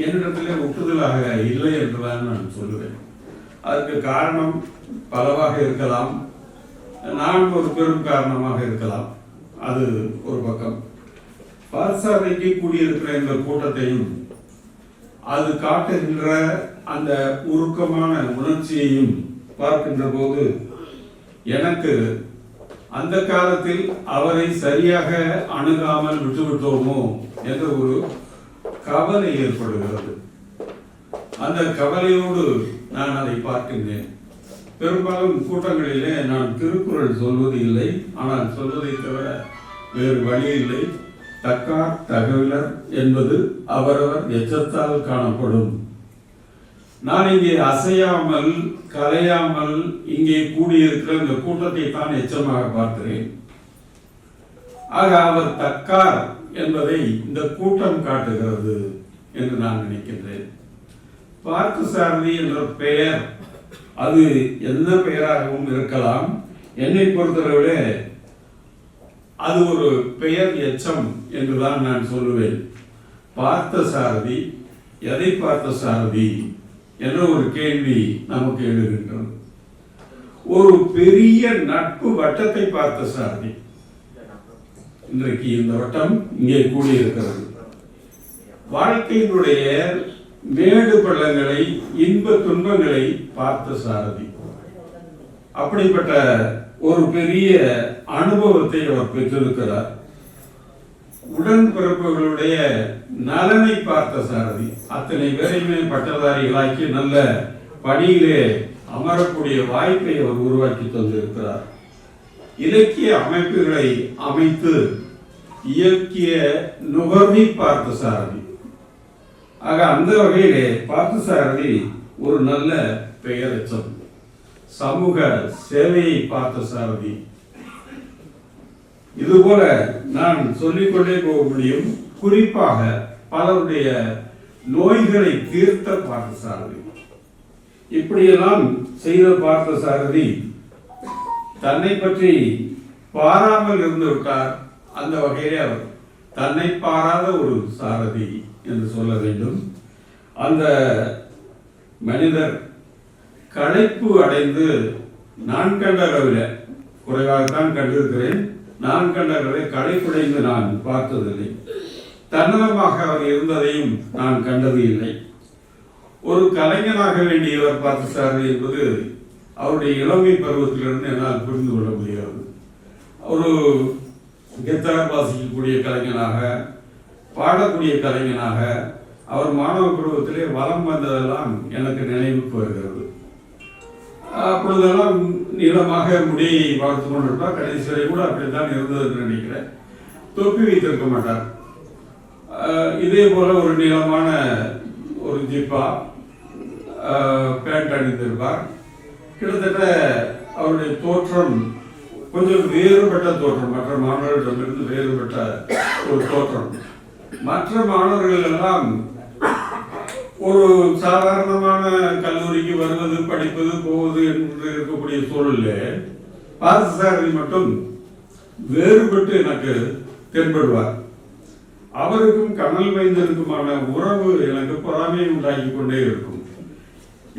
என்னிடத்திலே ஒப்புதலாக இல்லை என்றுதான் நான் சொல்லுவேன். அதற்கு காரணம் பலவாக இருக்கலாம். நான் ஒரு பெரும் காரணமாக இருக்கலாம். அது ஒரு பக்கம். பாரசாதைக்கு கூடியிருக்கிற இந்த கூட்டத்தையும் அது காட்டுகின்ற அந்த உருக்கமான உணர்ச்சியையும் பார்க்கின்ற போது எனக்கு அந்த காலத்தில் அவரை சரியாக அணுகாமல் விட்டுவிட்டோமோ என்ற ஒரு கவலை ஏற்படுகிறது. அந்த கவலையோடு நான் அதை பார்க்கின்றேன். பெரும்பாலும் கூட்டங்களிலே நான் திருக்குறள் சொல்வது இல்லை. ஆனால் சொல்வதை தவிர வேறு வழி இல்லை. தக்கார் தகவலர் என்பது அவரவர் எச்சத்தால் காணப்படும். நான் இங்கே அசையாமல் கலையாமல் இங்கே கூடியிருக்கிற இந்த கூட்டத்தை தான் எச்சமாக பார்க்கிறேன். ஆக அவர் தக்கார் என்பதை இந்த கூட்டம் காட்டுகிறது என்று நான் நினைக்கின்றேன். பார்த்து சாரதி என்ற பெயர் அது எந்த பெயராகவும் இருக்கலாம். என்னை பொறுத்தளவில் அது ஒரு பெயர் எச்சம் என்றுதான் நான் சொல்லுவேன். பார்த்த சாரதி எதை பார்த்த சாரதி என்ற ஒரு கேள்வி நமக்கு எழுகின்றது. ஒரு பெரிய நட்பு வட்டத்தை பார்த்த சாரதி. இன்றைக்கு இந்த வட்டம் இங்கே கூடியிருக்கிறது. வாழ்க்கையினுடைய மேடு பள்ளங்களை இன்ப துன்பங்களை பார்த்த சாரதி. அப்படிப்பட்ட ஒரு பெரிய அனுபவத்தை அவர் பெற்றிருக்கிறார். உடன்பிறப்புகளுடைய நலனை பார்த்த சாரதி. அத்தனை பேரையுமே பட்டதாரிகளாக்கி நல்ல பணியிலே அமரக்கூடிய வாய்ப்பை அவர் உருவாக்கி தந்திருக்கிறார். இலக்கிய அமைப்புகளை அமைத்து இயக்கிய நுகர்வி பார்த்தசாரதி. ஆக அந்த வகையிலே பார்த்தசாரதி ஒரு நல்ல பெயரச்சம். சமூக சேவையை பார்த்த சாரதி இதுபோல நான் சொல்லிக்கொண்டே போக முடியும். குறிப்பாக பலருடைய நோய்களை தீர்த்த பார்த்த சாரதி இப்படியெல்லாம் செய்த பார்த்த சாரதி தன்னை பற்றி பாராமல் இருந்து விட்டார் அந்த வகையிலே அவர். தன்னை பாராத ஒரு சாரதி என்று சொல்ல வேண்டும். அந்த மனிதர் களைப்பு அடைந்து நான் கண்ட அளவில் குறைவாகத்தான் கண்டிருக்கிறேன் நான் கண்ட அளவில் களைப்புடைந்து நான் பார்த்ததில்லை. தன்னலமாக அவர் இருந்ததையும் நான் கண்டது இல்லை. ஒரு கலைஞனாக வேண்டியவர் பார்த்து சாரதி என்பது அவருடைய இளமை பருவத்திலிருந்து என்னால் புரிந்து கொள்ள முடியாது ஒரு கித்தார் வாசிக்கக்கூடிய கலைஞனாக பாடக்கூடிய கலைஞனாக அவர் மாணவ பருவத்திலே வளம் வந்ததெல்லாம் எனக்கு நினைவுக்கு வருகிறது. அப்பொழுதெல்லாம் நீளமாக முடியை வளர்த்து கொண்டிருப்பார் கடைசி வரை கூட அப்படித்தான் இருந்ததுன்னு நினைக்கிறேன். தொப்பி வைத்திருக்க மாட்டார். இதே போல ஒரு நீளமான ஒரு ஜிப்பா பேண்ட் அணிந்திருப்பார். கிட்டத்தட்ட அவருடைய தோற்றம் கொஞ்சம் வேறுபட்ட தோற்றம். மற்ற மாணவர்களிடமிருந்து வேறுபட்ட ஒரு தோற்றம். மற்ற மாணவர்கள் எல்லாம் ஒரு சாதாரணமான கல்லூரிக்கு வருவது படிப்பது போவது என்று இருக்கக்கூடிய சூழலில் பாரதிசாரதி மட்டும் வேறுபட்டு எனக்கு தென்படுவார். அவருக்கும் கனல் வைந்தருக்குமான உறவு எனக்கு பொறாமையை உண்டாக்கி கொண்டே இருக்கும்.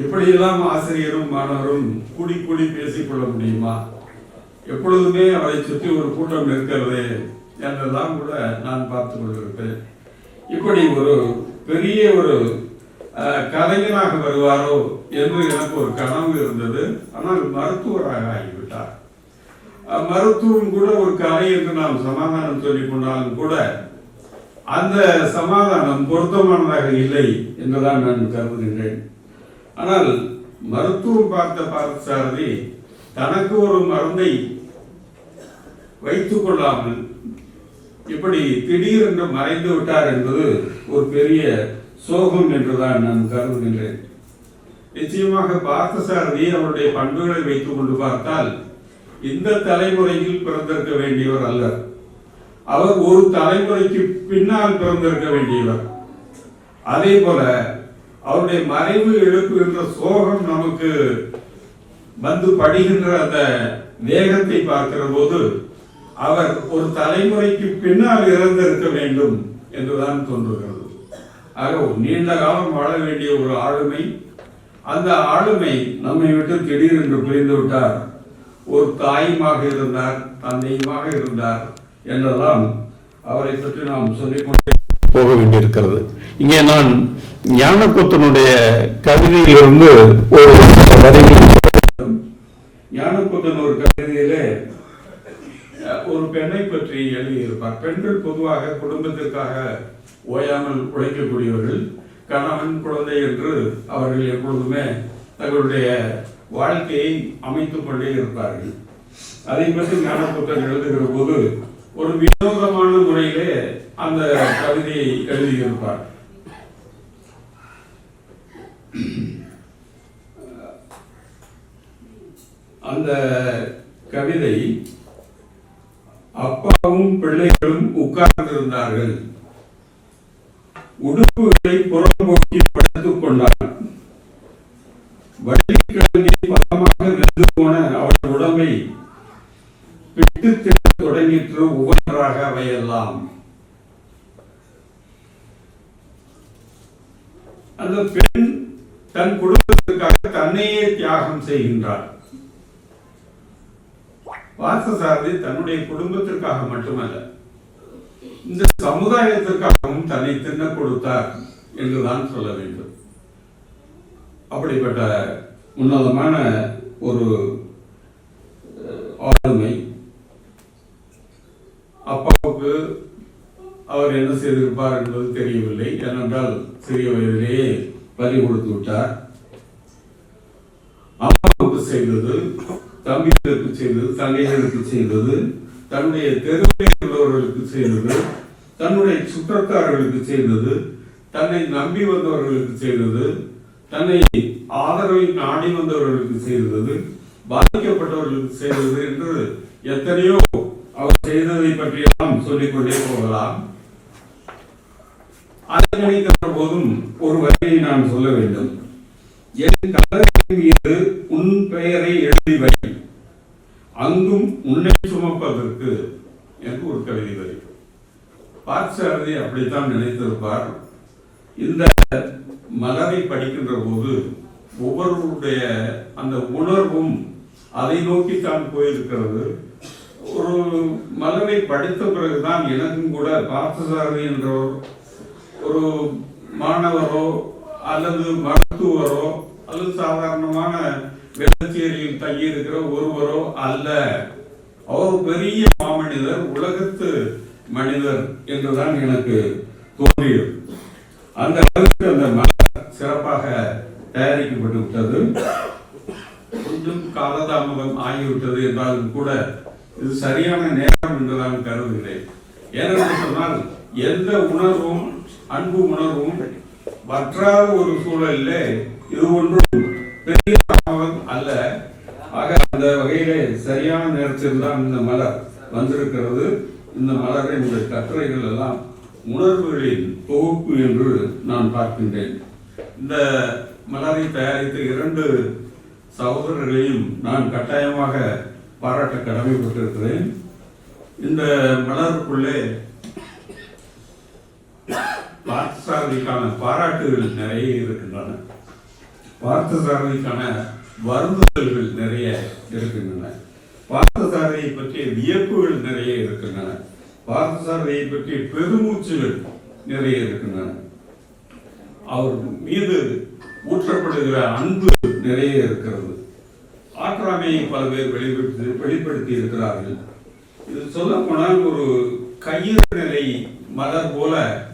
எப்படியெல்லாம் ஆசிரியரும் மாணவரும் கூடி கூடி பேசிக்கொள்ள முடியுமா? எப்பொழுதுமே அவரை சுற்றி ஒரு கூட்டம் இருக்கிறது என்றெல்லாம் கூட நான் பார்த்து கொண்டிருப்பேன். இப்படி ஒரு பெரிய ஒரு கலைஞராக வருவாரோ என்று எனக்கு ஒரு கனவு இருந்தது. ஆனால் மருத்துவராக ஆகிவிட்டார். மருத்துவம் கூட ஒரு கலை என்று நாம் சமாதானம் சொல்லிக் கொண்டாலும் கூட அந்த சமாதானம் பொருத்தமானதாக இல்லை என்றுதான் நான் கருதுகின்றேன். ஆனால் மருத்துவம் பார்த்த பார்த்தசாரதி தனக்கு ஒரு மருந்தை வைத்துக் கொள்ளாமல் இப்படி திடீரென்று மறைந்து விட்டார் என்பது ஒரு பெரிய சோகம் என்றுதான் நான் கருதுகின்றேன். நிச்சயமாக பார்த்தசாரதி அவருடைய பண்புகளை வைத்துக் கொண்டு பார்த்தால் இந்த தலைமுறையில் பிறந்திருக்க வேண்டியவர் அல்லர். அவர் ஒரு தலைமுறைக்கு பின்னால் பிறந்திருக்க வேண்டியவர். அதே போல அவருடைய மறைவு எழுப்புகின்ற சோகம் நமக்கு வந்து படிகின்ற அந்த வேகத்தை பார்க்கிற போது அவர் ஒரு தலைமுறைக்கு பின்னால் இறந்திருக்க வேண்டும் என்றுதான் தோன்றுகிறது. ஆக நீண்ட காலம் வாழ வேண்டிய ஒரு ஆளுமை அந்த ஆளுமை நம்மை விட்டு திடீரென்று பிரிந்து விட்டார். ஒரு தாயுமாக இருந்தார் தந்தையுமாக இருந்தார் என்றெல்லாம் அவரை பற்றி நாம் சொல்லிக்கொண்டே போக வேண்டியிருக்கிறது. இங்கே நான் ஞானக்கூத்தனுடைய கவிதையிலிருந்து ஒரு வரியை ஒரு கவிதையிலே ஒரு பெண்ணை பற்றி எழுதியிருப்பார். பெண்கள் பொதுவாக குடும்பத்திற்காக ஓயாமல் உழைக்கக்கூடியவர்கள். கணவன் குழந்தை என்று அவர்கள் எப்பொழுதுமே தங்களுடைய வாழ்க்கையை அமைத்துக் கொண்டே இருப்பார்கள். அதை பற்றி ஞானப்புத்தன் எழுதுகிற போது ஒரு வினோதமான கவிதையை எழுதியிருப்பார். அந்த கவிதை அப்பாவும் பிள்ளைகளும் உட்கார்ந்திருந்தார்கள். உடுப்புகளை புறம்போக்கி படுத்துக் கொண்டார் வள்ளிக்கிழங்கை பதமாக வெந்து செய்கின்றார் பார்த்தசாரதி தன்னுடைய குடும்பத்திற்காக மட்டுமல்ல இந்த சமுதாயத்திற்காகவும் தன்னை தின்ன கொடுத்தார் என்றுதான் சொல்ல வேண்டும். அப்படிப்பட்ட உன்னதமான ஒரு ஆளுமை அப்பாவுக்கு அவர் என்ன செய்திருப்பார் என்பது தெரியவில்லை. ஏனென்றால் சிறிய வயதிலேயே பறி கொடுத்து விட்டார். செய்தது தம்பிகளுக்கு செய்தது தங்கைகளுக்கு செய்தது தன்னுடைய தெருவில் உள்ளவர்களுக்கு செய்தது தன்னுடைய சுற்றத்தார்களுக்கு செய்தது தன்னை நம்பி வந்தவர்களுக்கு செய்தது தன்னை ஆதரவை நாடி வந்தவர்களுக்கு செய்தது பாதிக்கப்பட்டவர்களுக்கு செய்தது என்று எத்தனையோ அவர் செய்ததை பற்றியெல்லாம் சொல்லிக்கொண்டே போகலாம். அதை நினைக்கிற போதும் ஒரு வரியை நான் சொல்ல வேண்டும். என் கலரின் மீது உன் பெயரை எழுதி வை. அங்கும் உன்னை சுமப்பதற்கு என்று ஒரு கவிதை வரி பார்த்தசாரதி அப்படித்தான் நினைத்திருப்பார். இந்த மலரை படிக்கின்ற போது ஒவ்வொருவருடைய அந்த உணர்வும் அதை நோக்கித்தான் போயிருக்கிறது. ஒரு மலரை படித்த பிறகுதான் எனக்கும் கூட பார்த்தசாரதி என்ற ஒரு மாணவரோ அல்லது மருத்துவரோ அல்லது சாதாரணமான வேளச்சேரியில் தங்கியிருக்கிற ஒருவரோ அல்ல. அவர் பெரிய மாமனிதர் உலகத்து மனிதர் என்றுதான் எனக்கு தோன்றியது. அந்த அளவுக்கு அந்த மலர் சிறப்பாக தயாரிக்கப்பட்டு விட்டது. கொஞ்சம் காலதாமதம் ஆகிவிட்டது என்றாலும் கூட இது சரியான நேரம் என்று நான் கருதுகிறேன். ஏனென்று சொன்னால் எந்த உணர்வும் அன்பு உணர்வும் வற்றாத ஒரு சூழலில் இது ஒன்றும் பெரிய அந்த வகையிலே சரியான நேரத்தில் தான் இந்த மலர் வந்திருக்கிறது. இந்த மலரின் இந்த கட்டுரைகள் எல்லாம் உணர்வுகளின் தொகுப்பு என்று நான் பார்க்கின்றேன். இந்த மலரை தயாரித்த இரண்டு சகோதரர்களையும் நான் கட்டாயமாக பாராட்ட கடமைப்பட்டிருக்கிறேன். இந்த மலருக்குள்ளே பார்த்தசாரதிக்கான பாராட்டுகள் நிறைய இருக்கின்றன. பார்த்தசாரதிக்கான வருந்துதல்கள் நிறைய இருக்கின்றன. பார்த்தசாரதியை பற்றிய வியப்புகள் நிறைய இருக்கின்றன. பார்த்தசாரதியை பற்றிய பெருமூச்சுகள் நிறைய இருக்கின்றன. அவர் மீது ஊற்றப்படுகிற அன்பு நிறைய இருக்கிறது. ஆற்றாமையை பல பேர் வெளிப்படுத்தி வெளிப்படுத்தி இருக்கிறார்கள். இது சொல்ல போனால் ஒரு கயிறு நிலை மலர் போல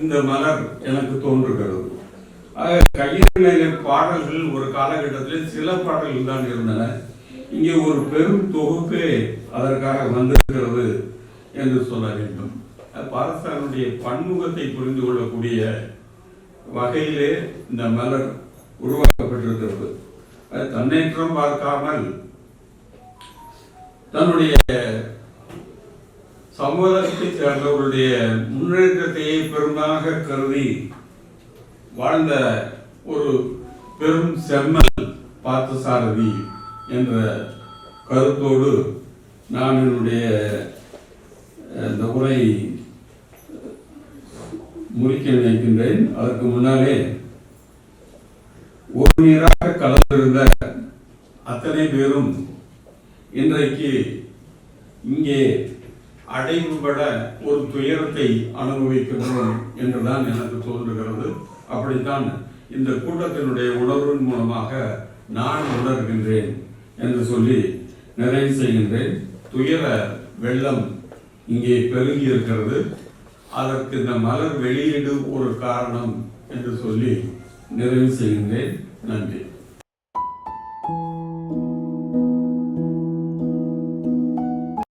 இந்த மலர் எனக்கு தோன்றுகிறது. ஆக பாடல்கள் ஒரு காலகட்டத்தில் சில பாடல்கள் தான் இருந்தன. இங்கே ஒரு பெரும் தொகுப்பே அதற்காக வந்திருக்கிறது என்று சொல்ல வேண்டும். பாரஸ்தானுடைய பன்முகத்தை புரிந்து கொள்ளக்கூடிய வகையிலே இந்த மலர் உருவாக்கப்பட்டிருக்கிறது. அது தன்னேற்றம் பார்க்காமல் தன்னுடைய சமூகத்தை சேர்ந்தவருடைய முன்னேற்றத்தையே பெருமாக கருதி வாழ்ந்த ஒரு பெரும் செம்மல் பார்த்தசாரதி என்ற கருத்தோடு நான் என்னுடைய இந்த உரை முடிக்க நினைக்கின்றேன். அதற்கு முன்னாலே ஒரு நீராக கலந்திருந்த அத்தனை பேரும் இன்றைக்கு இங்கே அடைவுபட ஒரு துயரத்தை அனுபவிக்கின்றோம் என்றுதான் எனக்கு தோன்றுகிறது. அப்படித்தான் இந்த கூட்டத்தினுடைய உணர்வின் மூலமாக நான் உணர்கின்றேன் என்று சொல்லி நிறைவு செய்கின்றேன். துயர வெள்ளம் இங்கே பெருகி இருக்கிறது. அதற்கு இந்த மலர் வெளியீடு ஒரு காரணம் என்று சொல்லி நிறைவு செய்கின்றேன். நன்றி.